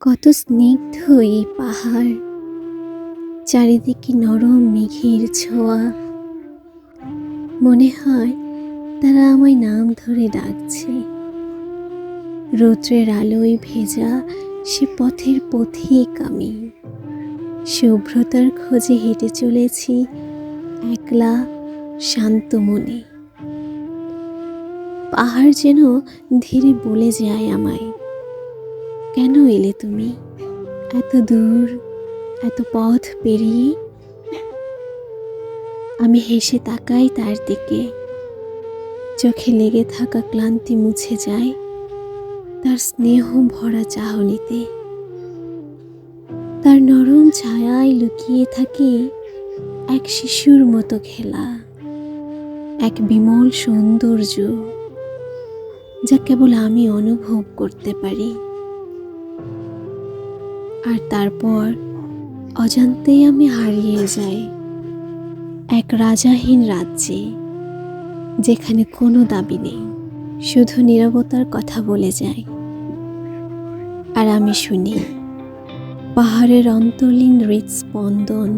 কত স্নিগ্ধ এই পাহাড়। চারিদিকে নরম মেঘের ছোঁয়া। মনে হয় তারা আমায় নাম ধরে ডাকছে। রৌদ্রের আলোয় ভেজা সে পথের পথিক আমি। শুভ্রতার খোঁজে হেঁটে চলেছি একলা, শান্ত মনে। পাহাড় যেন ধীরে বলে যায় আমায়। কেন এলে তুমি? এত দূর, এত পথ পেরিয়ে? আমি হেসে তাকাই তার দিকে। চোখে লেগে থাকা ক্লান্তি মুছে যায় তার স্নেহ ভরা চাহনিতে। তার নরম ছায়ায় লুকিয়ে থাকে এক শিশুর মতো খেলা, এক বিমল সৌন্দর্য যা কেবল আমি অনুভব করতে পারি। আর তারপর অজান্তেই আমি হারিয়ে যাই এক রাজাহীন রাজ্যে, যেখানে কোনো দাবি নেই, শুধু নিরবতার কথা বলে যায় আর আমি শুনি, পাহাড়ের অন্তলীন হৃদস্পন্দন